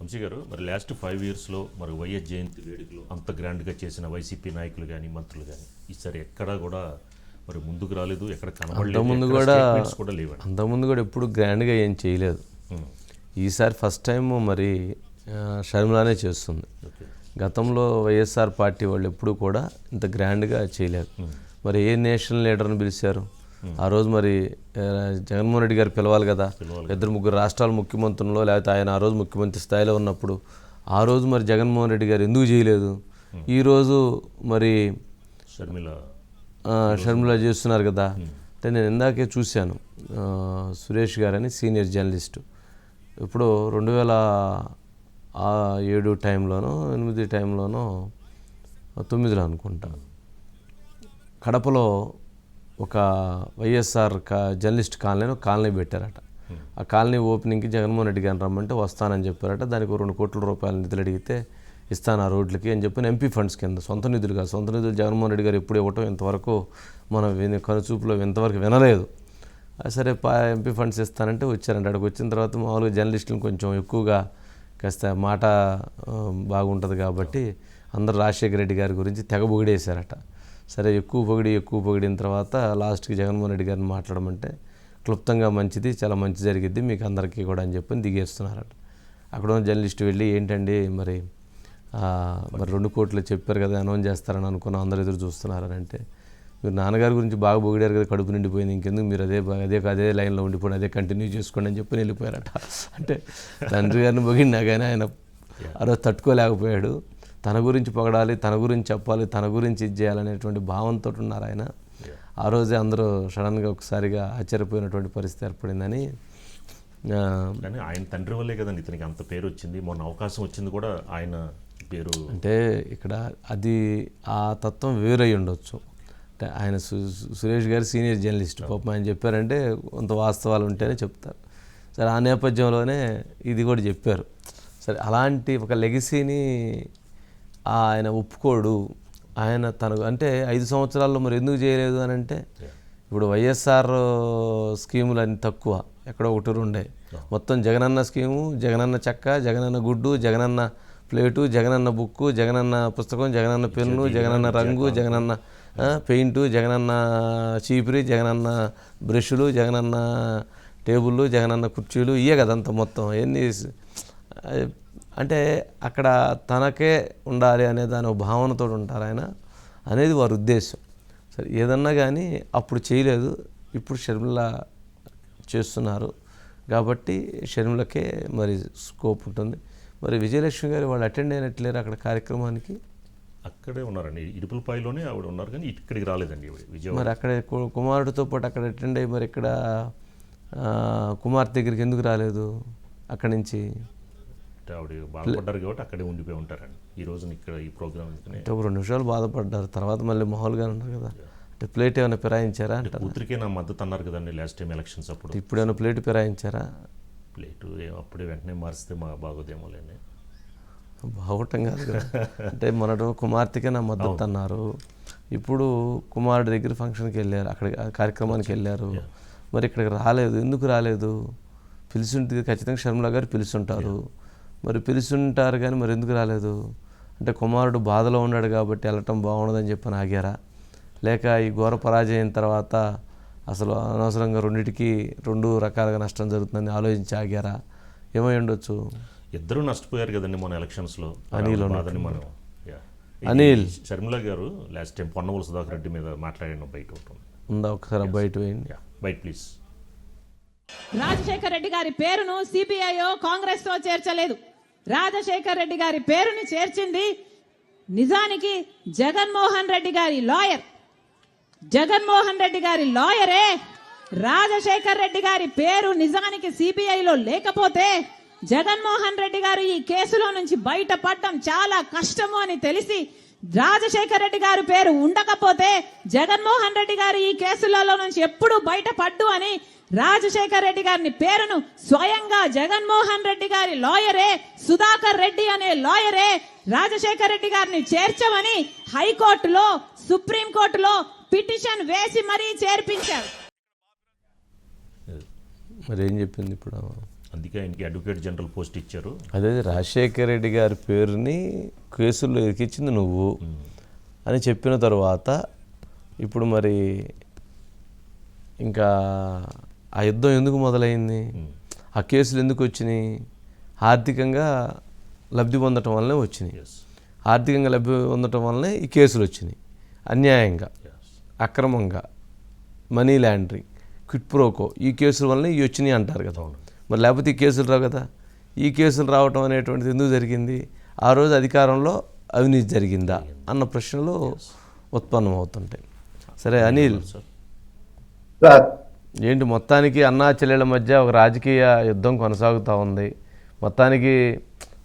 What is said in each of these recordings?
వంశీ గారు మరి last five ఇయర్స్లో మరి వైఎస్ జయంతి వేడుకలు అంత గ్రాండ్గా చేసిన వైసీపీ నాయకులు కానీ మంత్రులు కానీ ఈసారి ఎక్కడా కూడా మరి ముందుకు రాలేదు ఎక్కడ కనబడలేదు ఎక్కడ కూడా కూడా లేవండి. అంతకుముందు కూడా ఎప్పుడు గ్రాండ్గా ఏం చేయలేదు. ఈసారి ఫస్ట్ టైం మరి షర్మిలానే చేస్తుంది. గతంలో వైఎస్ఆర్ పార్టీ వాళ్ళు ఎప్పుడు కూడా ఇంత గ్రాండ్గా చేయలేదు. మరి ఏ నేషనల్ లీడర్ని పిలిచారు? ఆ రోజు మరి జగన్మోహన్ రెడ్డి గారు పిలవాలి కదా. ఇద్దరు ముగ్గురు రాష్ట్రాల ముఖ్యమంత్రుల్లో లేకపోతే ఆయన ఆ రోజు ముఖ్యమంత్రి స్థాయిలో ఉన్నప్పుడు ఆ రోజు మరి జగన్మోహన్ రెడ్డి గారు ఎందుకు చేయలేదు? ఈరోజు మరి షర్మిల. షర్మిల చేస్తున్నారు కదా. అంటే నేను ఇందాకే చూశాను సురేష్ గారని సీనియర్ జర్నలిస్టు. ఇప్పుడు రెండు వేల ఏడు టైంలోనో ఎనిమిది టైంలోనో తొమ్మిదిలో అనుకుంటా. కడపలో ఒక వైఎస్ఆర్ కా జర్నలిస్ట్ కాలనీ ఒక కాలనీ పెట్టారట. ఆ కాలనీ ఓపెనింగ్కి జగన్మోహన్ రెడ్డి గారిని రమ్మంటే వస్తానని చెప్పారట. దానికి రెండు కోట్ల రూపాయల నిధులు అడిగితే ఇస్తాను ఆ రోడ్లకి అని చెప్పి ఎంపీ ఫండ్స్ కింద సొంత నిధులు కాదు సొంత నిధులు జగన్మోహన్ రెడ్డి గారు ఎప్పుడు ఇవ్వటం ఇంతవరకు మనం విని కనుచూపులో ఇంతవరకు వినలేదు. సరే పా ఎంపీ ఫండ్స్ ఇస్తానంటే వచ్చారంట. అక్కడికి వచ్చిన తర్వాత మామూలుగా జర్నలిస్టులు కొంచెం ఎక్కువగా కాస్త మాట బాగుంటుంది కాబట్టి అందరూ రాజశేఖర రెడ్డి గారి గురించి తెగ బుగడేశారట. సరే ఎక్కువ పొగిడి ఎక్కువ పొగిడిన తర్వాత లాస్ట్కి జగన్మోహన్ రెడ్డి గారిని మాట్లాడమంటే క్లుప్తంగా మంచిది చాలా మంచి జరిగిద్ది మీకు అందరికీ కూడా అని చెప్పి దిగేస్తున్నారట. అక్కడ ఉన్న జర్నలిస్ట్ వెళ్ళి ఏంటండి మరి మరి రెండు కోట్లు చెప్పారు కదా అనౌన్స్ చేస్తారని అనుకున్నాం అందరూ ఎదురు చూస్తున్నారని అంటే మీరు నాన్నగారి గురించి బాగా పొగిడారు కదా కడుపు నిండిపోయింది ఇంకెందుకు మీరు అదే అదే అదే లైన్లో ఉండిపోండి అదే కంటిన్యూ చేసుకోండి అని చెప్పి వెళ్ళిపోయారట. అంటే తండ్రి గారిని పొగిడినా కానీ ఆయన ఆ రోజు తట్టుకోలేకపోయాడు. తన గురించి పొగడాలి తన గురించి చెప్పాలి తన గురించి ఇది చేయాలనేటువంటి భావంతో ఉన్నారు ఆయన. ఆ రోజే అందరూ సడన్గా ఒకసారిగా ఆశ్చర్యపోయినటువంటి పరిస్థితి ఏర్పడిందని కానీ ఆయన తండ్రి వల్లే కదండి ఇతనికి అంత పేరు వచ్చింది. మొన్న అవకాశం వచ్చింది కూడా ఆయన పేరు. అంటే ఇక్కడ అది ఆ తత్వం వేరై ఉండొచ్చు. అంటే ఆయన సురేష్ గారు సీనియర్ జర్నలిస్ట్ పాపం ఆయన చెప్పారంటే కొంత వాస్తవాలు ఉంటేనే చెప్తారు. సరే ఆ నేపథ్యంలోనే ఇది కూడా చెప్పారు. సరే అలాంటి ఒక లెగసీని ఆయన ఒప్పుకోడు. ఆయన తనకు అంటే ఐదు సంవత్సరాల్లో మరి ఎందుకు చేయలేదు అని అంటే ఇప్పుడు వైఎస్ఆర్ స్కీములు అన్ని తక్కువ. ఎక్కడో ఒకటి రెండే మొత్తం జగనన్న స్కీము జగనన్న చెక్క జగనన్న గుడ్డు జగనన్న ప్లేటు జగనన్న బుక్కు జగనన్న పుస్తకం జగనన్న పెన్ను జగనన్న రంగు జగనన్న పెయింటు జగనన్న చీపురి జగనన్న బ్రష్లు జగనన్న టేబుళ్ళు జగనన్న కుర్చీలు ఇవే కదంతా మొత్తం. ఎన్ని అంటే అక్కడ తనకే ఉండాలి అనే దాని ఒక భావనతో ఉంటారు ఆయన అనేది వారి ఉద్దేశం. సరే ఏదన్నా కానీ అప్పుడు చేయలేదు ఇప్పుడు షర్మిల చేస్తున్నారు. కాబట్టి షర్మిలకే మరి స్కోప్ ఉంటుంది. మరి విజయలక్ష్మి గారు వాళ్ళు అటెండ్ అయినట్లేరు అక్కడ కార్యక్రమానికి? అక్కడే ఉన్నారండి. ఇడుపులపాయలోనే ఆవిడ ఉన్నారు కానీ ఇక్కడికి రాలేదండి విజయవాడ. మరి అక్కడ కుమారుడితో పాటు అక్కడ అటెండ్ అయ్యి మరి ఇక్కడ ఆ, కుమార్తె దగ్గరికి ఎందుకు రాలేదు అక్కడి నుంచి? ఆవిడ బాధపడ్డారు కాబట్టి అక్కడే ఉండిపోయి ఉంటారండి. ఈ రోజున ఇక్కడ ఈ ప్రోగ్రామ్ అంటే రెండు నిమిషాలు బాధపడ్డారు తర్వాత మళ్ళీ మామూలుగా ఉన్నారు కదా. అంటే ప్లేట్ ఏమైనా ఫిరాయించారా అంటారు? కూతురికే నా మద్దతు అన్నారు కదండి లాస్ట్ టైం ఎలక్షన్స్ అప్పుడు. ఇప్పుడు ఏమైనా ప్లేట్ ఫిరాయించారా ప్లేటు అప్పుడే వెంటనే మారిస్తే మా బాగోదేమోలేండి. బాగోటం కాదు అంటే మొన్నటి కుమార్తెకే నా మద్దతు అన్నారు. ఇప్పుడు కుమారుడి దగ్గర ఫంక్షన్కి వెళ్ళారు అక్కడ కార్యక్రమానికి వెళ్ళారు. మరి ఇక్కడికి రాలేదు. ఎందుకు రాలేదు? పిలుచుంటే ఖచ్చితంగా షర్మిల గారు పిలుచుంటారు. మరి పిలుచుంటారు కానీ మరి ఎందుకు రాలేదు? అంటే కుమారుడు బాధలో ఉన్నాడు కాబట్టి వెళ్ళటం బాగుండదని చెప్పని ఆగారా? లేక ఈ ఘోర పరాజయం తర్వాత అసలు అనవసరంగా రెండిటికి రెండు రకాలుగా నష్టం జరుగుతుందని ఆలోచించి ఆగారా? ఏమై ఉండొచ్చు? ఇద్దరు నష్టపోయారు కదండి మన ఎలక్షన్స్లో అనిల్ మనం అనిల్. షర్మిల గారు లాస్ట్ టైం పొన్నవల సుధాకర్ రెడ్డి మీద మాట్లాడిన బయట ఉంది. ఒకసారి బయట వేయండి. యా బయట ప్లీజ్. రాజశేఖర్ రెడ్డి గారి పేరును సిపిఐ కాంగ్రెస్తో చేర్చలేదు. రాజశేఖర్ రెడ్డి గారి పేరుని చేర్చింది నిజానికి జగన్మోహన్ రెడ్డి గారి లాయర్. జగన్మోహన్ రెడ్డి గారి లాయరే. రాజశేఖర్ రెడ్డి గారి పేరు నిజానికి సిబిఐలో లేకపోతే జగన్మోహన్ రెడ్డి గారు ఈ కేసులో నుంచి బయటపడడం చాలా కష్టము అని తెలిసి రాజశేఖర్ రెడ్డి గారి పేరు ఉండకపోతే జగన్మోహన్ రెడ్డి గారు ఈ కేసులలో నుంచి ఎప్పుడు బయటపడ్డు అని రాజశేఖర్ రెడ్డి గారిని పేరును స్వయంగా జగన్మోహన్ రెడ్డి గారి లాయరే సుధాకర్ రెడ్డి అనే లాయరే రాజశేఖర్ రెడ్డి గారిని చేర్చమని హైకోర్టులో సుప్రీంకోర్టులో పిటిషన్ వేసి మరీ చేర్పించారు. మరి ఏం చెప్పింది ఇప్పుడు? అందుకే ఆయనకి అడ్వకేట్ జనరల్ పోస్ట్ ఇచ్చారు. అదే రాజశేఖర రెడ్డి గారి పేరుని కేసుల్లో ఎక్కించింది నువ్వు అని చెప్పిన తర్వాత ఇప్పుడు మరి ఇంకా ఆ యుద్ధం ఎందుకు మొదలైంది? ఆ కేసులు ఎందుకు వచ్చినాయి? ఆర్థికంగా లబ్ధి పొందటం వల్లనే వచ్చినాయి. ఆర్థికంగా లబ్ధి పొందటం వల్లనే ఈ కేసులు వచ్చినాయి. అన్యాయంగా అక్రమంగా మనీ లాండరింగ్ క్విట్ ప్రోకో ఈ కేసుల వల్లనే ఇవి వచ్చినాయి అంటారు కదా. మరి లేకపోతే ఈ కేసులు రావు కదా. ఈ కేసులు రావటం అనేటువంటిది ఎందుకు జరిగింది? ఆ రోజు అధికారంలో అవినీతి జరిగిందా? అన్న ప్రశ్నలు ఉత్పన్నం అవుతుంటాయి సరే అనిల్. సార్ ఏంటి మొత్తానికి అన్నా చెల్లెల మధ్య ఒక రాజకీయ యుద్ధం కొనసాగుతూ ఉంది. మొత్తానికి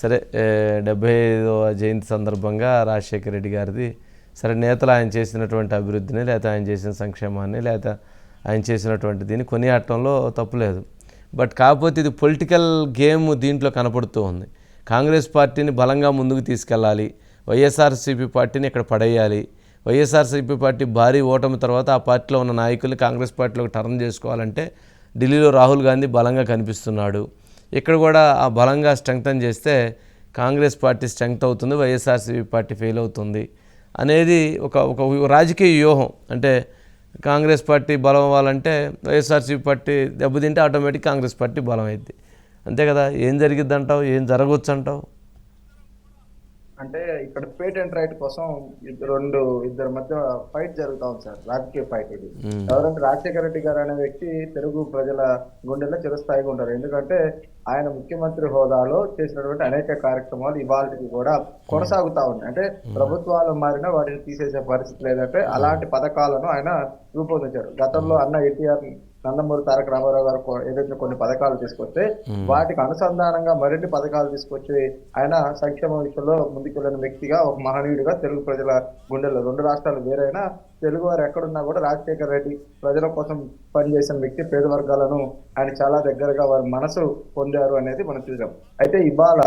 సరే డెబ్భై డెబ్బై ఐదవ జయంతి సందర్భంగా రాజశేఖర రెడ్డి గారిది సరే నేతలు ఆయన చేసినటువంటి అభివృద్ధిని లేకపోతే ఆయన చేసిన సంక్షేమాన్ని లేకపోతే ఆయన చేసినటువంటి దీన్ని కొనియాడటంలో తప్పులేదు బట్ కాకపోతే ఇది పొలిటికల్ గేమ్ దీంట్లో కనపడుతూ ఉంది. కాంగ్రెస్ పార్టీని బలంగా ముందుకు తీసుకెళ్ళాలి. వైఎస్ఆర్సీపీ పార్టీని ఇక్కడ పడేయాలి. వైఎస్ఆర్సీపీ పార్టీ భారీ ఓటమి తర్వాత ఆ పార్టీలో ఉన్న నాయకులు కాంగ్రెస్ పార్టీలోకి టర్న్ చేసుకోవాలంటే ఢిల్లీలో రాహుల్ గాంధీ బలంగా కనిపిస్తున్నాడు. ఇక్కడ కూడా ఆ బలంగా స్ట్రెంగ్తన్ చేస్తే కాంగ్రెస్ పార్టీ స్ట్రెంగ్త్ అవుతుంది వైఎస్ఆర్సీపీ పార్టీ ఫెయిల్ అవుతుంది అనేది ఒక ఒక రాజకీయ వ్యూహం. అంటే కాంగ్రెస్ పార్టీ బలం అవ్వాలంటే వైఎస్ఆర్సీపీ పార్టీ దెబ్బతింటే ఆటోమేటిక్ కాంగ్రెస్ పార్టీ బలం అయింది అంతే కదా? ఏం జరిగిద్ది అంటావు ఏం జరగవచ్చు అంటావు అంటే ఇక్కడ పేటెంట్ రైట్ కోసం రెండు ఇద్దరి మధ్య ఫైట్ జరుగుతా ఉంది సార్ రాజకీయ ఫైట్ ఇది. ఎవరంటే రాజశేఖర రెడ్డి గారు అనే వ్యక్తి తెలుగు ప్రజల గుండెల్లో చిరస్థాయిగా ఉంటారు. ఎందుకంటే ఆయన ముఖ్యమంత్రి హోదాలో చేసినటువంటి అనేక కార్యక్రమాలు ఇవాళకి కూడా కొనసాగుతా ఉన్నాయి. అంటే ప్రభుత్వాలు మారినా వాటిని తీసేసే పరిస్థితి లేదంటే అలాంటి పథకాలను ఆయన రూపొందించారు. గతంలో అన్న ఎన్టీఆర్ నందమూరి తారక రామారావు గారు ఏదైతే కొన్ని పథకాలు తీసుకొస్తే వాటికి అనుసంధానంగా మరిన్ని పథకాలు తీసుకొచ్చి ఆయన సంక్షేమ విషయంలో ముందుకెళ్ళిన వ్యక్తిగా ఒక మహనీయుడిగా తెలుగు ప్రజల గుండెల్లో రెండు రాష్ట్రాలు వేరైనా తెలుగు వారు ఎక్కడున్నా కూడా రాజశేఖర రెడ్డి ప్రజల కోసం పనిచేసిన వ్యక్తి పేద వర్గాలను ఆయన చాలా దగ్గరగా వారి మనసు పొందారు అనేది మనం చూసాం. అయితే ఇవాళ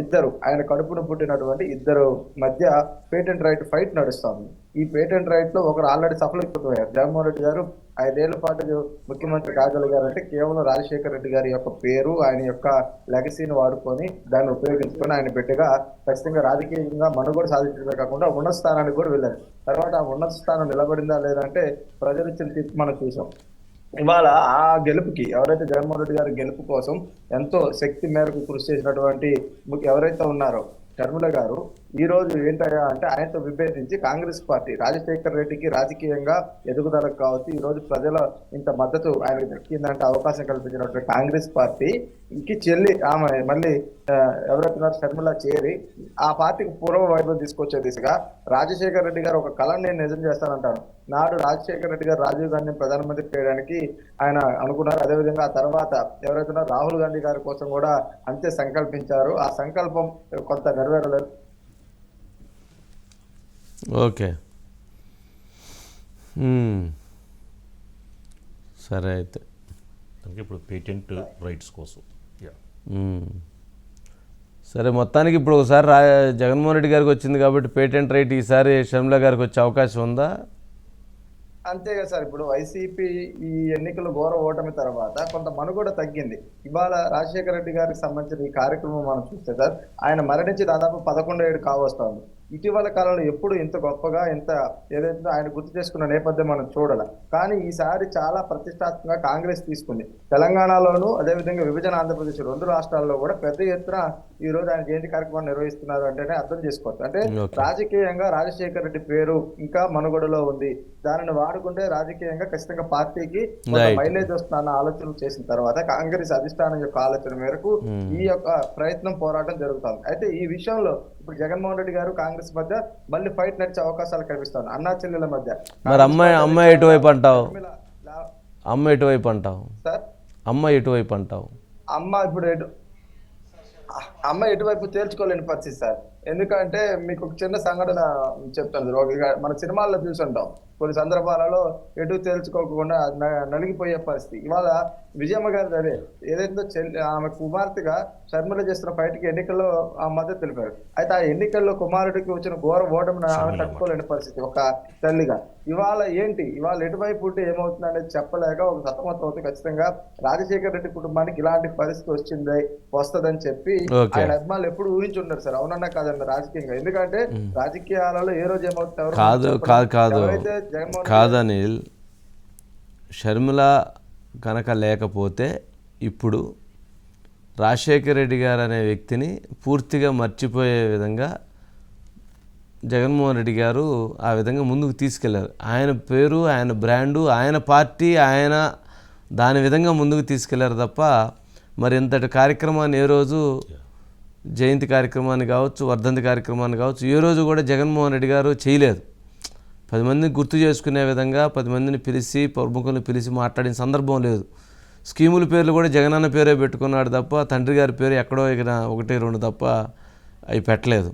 ఇద్దరు ఆయన కడుపున పుట్టినటువంటి ఇద్దరు మధ్య పేటెంట్ రైట్ ఫైట్ నడుస్తుంది. ఈ పేటెంట్ రైట్లో ఒకరు ఆల్రెడీ సఫలీకృతమయ్యారు జగన్మోహన్ రెడ్డి గారు ఐదేళ్ళ పాటు ముఖ్యమంత్రి కాగలిగారంటే కేవలం రాజశేఖర రెడ్డి గారి యొక్క పేరు ఆయన యొక్క లెగసీని వాడుకొని దాన్ని ఉపయోగించుకొని ఆయన పెట్టగా ఖచ్చితంగా రాజకీయంగా మనుగోడు సాధించడమే కాకుండా ఉన్నత స్థానానికి కూడా వెళ్ళారు. తర్వాత ఆ ఉన్నత స్థానం నిలబడిందా లేదంటే ప్రజలు ఇచ్చిన తీర్పు మనం చూసాం. ఇవాళ ఆ గెలుపుకి ఎవరైతే జగన్మోహన్ రెడ్డి గారి గెలుపు కోసం ఎంతో శక్తి మేరకు కృషి చేసినటువంటి ఎవరైతే ఉన్నారో షర్మిల గారు ఈ రోజు ఏంటయ్యా అంటే ఆయనతో విభేదించి కాంగ్రెస్ పార్టీ రాజశేఖర్ రెడ్డికి రాజకీయంగా ఎదుగుదలకు కావచ్చు ఈ రోజు ప్రజల ఇంత మద్దతు ఆయనకు దక్కిందంటే అవకాశం కల్పించినటువంటి కాంగ్రెస్ పార్టీ ఇంకి చెల్లి ఆమె మళ్ళీ ఎవరైతున్నారు ఎవరైతే షర్మిల చేరి ఆ పార్టీకి పూర్వ వైభవం తీసుకొచ్చే దిశగా రాజశేఖర్ రెడ్డి గారు ఒక కళను నేను నిజం చేస్తానంటాను నాడు రాజశేఖర్ రెడ్డి గారు రాజీవ్ గాంధీని ప్రధానమంత్రి చేయడానికి ఆయన అనుకున్నారు. అదేవిధంగా ఆ తర్వాత ఎవరైతే రాహుల్ గాంధీ గారి కోసం కూడా అంతే సంకల్పించారు. ఆ సంకల్పం కొంత నెరవేరలేదు. ఓకే. సరే అయితే. అందుకే ఇప్పుడు పేటెంట్ రైట్స్ కోసం. సరే మొత్తానికి ఇప్పుడు ఒకసారి రా జగన్మోహన్ రెడ్డి గారికి వచ్చింది కాబట్టి పేటెంట్ రైట్ ఈసారి షర్మిల గారికి వచ్చే అవకాశం ఉందా? అంతేగా సార్ ఇప్పుడు వైసీపీ ఈ ఎన్నికలు ఘోర ఓటమి తర్వాత కొంత మనుగడ తగ్గింది. ఇవాళ రాజశేఖర రెడ్డి గారికి సంబంధించిన ఈ కార్యక్రమం మనం చూస్తే సార్ ఆయన మరణించి దాదాపు పదకొండు ఏడు కావస్తోంది. ఇటీవల కాలంలో ఎప్పుడు ఇంత గొప్పగా ఇంత ఏదైతే ఆయన గుర్తు చేసుకున్న నేపథ్యం మనం చూడాలి. కానీ ఈసారి చాలా ప్రతిష్టాత్మకంగా కాంగ్రెస్ తీసుకుంది. తెలంగాణలోను అదేవిధంగా విభజన ఆంధ్రప్రదేశ్ రెండు రాష్ట్రాల్లో కూడా పెద్ద ఎత్తున ఈ రోజు ఆయన జయంతి కార్యక్రమాన్ని నిర్వహిస్తున్నారు అంటేనే అర్థం చేసుకోవచ్చు. అంటే. రాజకీయంగా రాజశేఖర రెడ్డి పేరు ఇంకా మనుగడలో ఉంది. దానిని వాడుకుంటే రాజకీయంగా ఖచ్చితంగా పార్టీకి. మైలేజ్ వస్తుందన్న ఆలోచన చేసిన తర్వాత కాంగ్రెస్ అధిష్టానం యొక్క ఆలోచన మేరకు ఈ యొక్క ప్రయత్నం పోరాటం జరుగుతుంది. అయితే ఈ విషయంలో ఇప్పుడు జగన్మోహన్ రెడ్డి గారు కాంగ్రెస్ మధ్య మళ్ళీ ఫైట్ నడిచే అవకాశాలు కనిపిస్తాయి. అన్నా చెల్లెల మధ్య మరి అమ్మాయి అమ్మాయి ఎటువైపు అంటావు? అమ్మ ఎటువైపు అంటావు? సార్ అమ్మ ఎటువైపు అంటావు? అమ్మ ఇప్పుడు ఎటు అమ్మ ఎటువైపు తేల్చుకోలేని పరిస్థితి సార్ ఎందుకంటే మీకు ఒక చిన్న సంఘటన చెప్తాను సార్. ఒక- ఇక మన సినిమాల్లో చూసుంటాం కొన్ని సందర్భాలలో ఎటు తేల్చుకోకుండా నలిగిపోయే పరిస్థితి. ఇవాళ విజయమ్మ గారిది అదే. ఏదైతే చెల్లి ఆమె కుమార్తెగా షర్మిల చేస్తున్న ఫైట్కి ఎన్నికల్లో ఆ మద్దతు తెలిపారు. అయితే ఆ ఎన్నికల్లో కుమారుడికి వచ్చిన ఘోర ఓటమిని ఆమె తట్టుకోలేని పరిస్థితి ఒక తల్లిగా. ఇవాళ ఏంటి? ఇవాళ ఎటువైపు ఉంటే ఏమవుతుంది అనేది చెప్పలేక ఒక సతమతం అవుతుంది. ఖచ్చితంగా రాజశేఖర రెడ్డి కుటుంబానికి ఇలాంటి పరిస్థితి వచ్చింది వస్తదని చెప్పి. ఆయన అభిమానులు ఎప్పుడు ఊహించుంటారు సార్. అవునన్నా కాదన్న రాజకీయంగా. ఎందుకంటే రాజకీయాలలో ఏ రోజు ఏమవుతుంది కాదు. కాదు కాదు. కాదు అనిల్ షర్మిల కనుక లేకపోతే ఇప్పుడు రాజశేఖర రెడ్డి గారు అనే వ్యక్తిని పూర్తిగా మర్చిపోయే విధంగా జగన్మోహన్ రెడ్డి గారు ఆ విధంగా ముందుకు తీసుకెళ్ళారు. ఆయన పేరు ఆయన బ్రాండు ఆయన పార్టీ ఆయన దాని విధంగా ముందుకు తీసుకెళ్ళారు తప్ప మరి ఇంతటి కార్యక్రమాన్ని ఏ రోజు జయంతి కార్యక్రమాన్ని కావచ్చు వర్ధంతి కార్యక్రమాన్ని కావచ్చు ఏ రోజు కూడా జగన్మోహన్ రెడ్డి గారు చేయలేదు. పది మందిని గుర్తు చేసుకునే విధంగా పది మందిని పిలిచి ప్రముఖులను పిలిచి మాట్లాడిన సందర్భం లేదు. స్కీముల పేర్లు కూడా జగనన్న పేరే పెట్టుకున్నాడు తప్ప తండ్రి గారి పేరు ఎక్కడో ఇక ఒకటి రెండు తప్ప అవి పెట్టలేదు.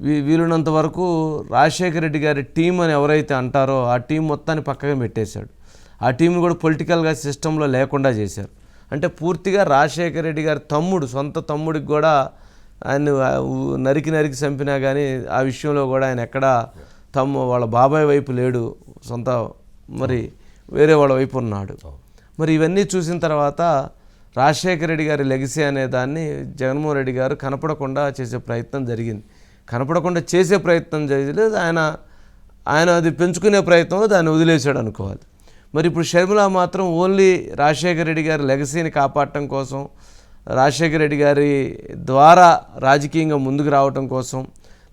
వీ వీలున్నంత వరకు రాజశేఖర రెడ్డి గారి టీం అని ఎవరైతే అంటారో ఆ టీం మొత్తాన్ని పక్కగా పెట్టేశాడు. ఆ టీంని కూడా పొలిటికల్గా సిస్టంలో లేకుండా చేశారు. అంటే పూర్తిగా రాజశేఖర రెడ్డి గారి తమ్ముడు సొంత తమ్ముడికి కూడా ఆయన నరికి నరికి చంపినా కానీ ఆ విషయంలో కూడా ఆయన ఎక్కడా తమ్ము వాళ్ళ బాబాయ్ వైపు లేడు సొంత మరి వేరే వాళ్ళ వైపు ఉన్నాడు. మరి ఇవన్నీ చూసిన తర్వాత రాజశేఖర రెడ్డి గారి లెగసీ అనే దాన్ని జగన్మోహన్ రెడ్డి గారు కనపడకుండా చేసే ప్రయత్నం జరిగింది. కనపడకుండా చేసే ప్రయత్నం చేయలేదు. ఆయన ఆయన అది పెంచుకునే ప్రయత్నంలో దాన్ని వదిలేశాడు అనుకోవాలి. మరి ఇప్పుడు షర్మిల మాత్రం ఓన్లీ రాజశేఖర రెడ్డి గారి లెగసీని కాపాడటం కోసం రాజశేఖర రెడ్డి గారి ద్వారా రాజకీయంగా ముందుకు రావటం కోసం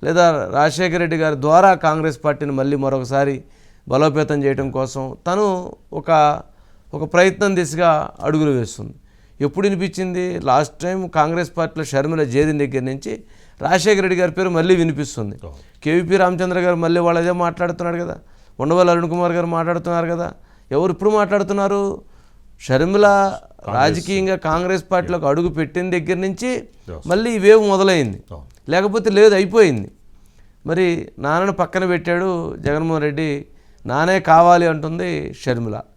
లేదా రాజశేఖర రెడ్డి గారి ద్వారా కాంగ్రెస్ పార్టీని మళ్ళీ మరొకసారి బలోపేతం చేయడం కోసం తను ఒక ఒక ప్రయత్నం దిశగా అడుగులు వేస్తుంది. ఎప్పుడు వినిపించింది? లాస్ట్ టైం కాంగ్రెస్ పార్టీలో షర్మిల చేరిన దగ్గర నుంచి రాజశేఖర రెడ్డి గారి పేరు మళ్ళీ వినిపిస్తుంది. కేవీపీ రామచంద్ర గారు మళ్ళీ వాళ్ళు అదే మాట్లాడుతున్నాడు కదా. ఉండవల్లి అరుణ్ కుమార్ గారు మాట్లాడుతున్నారు కదా. ఎవరు ఇప్పుడు మాట్లాడుతున్నారు? షర్మిల రాజకీయంగా కాంగ్రెస్ పార్టీలోకి అడుగు పెట్టిన దగ్గర నుంచి మళ్ళీ ఈ వేవ్ మొదలైంది. అవును. లేకపోతే లేదు అయిపోయింది. మరి నాన్నను పక్కన పెట్టాడు జగన్మోహన్ రెడ్డి నానే కావాలి అంటుంది షర్మిల.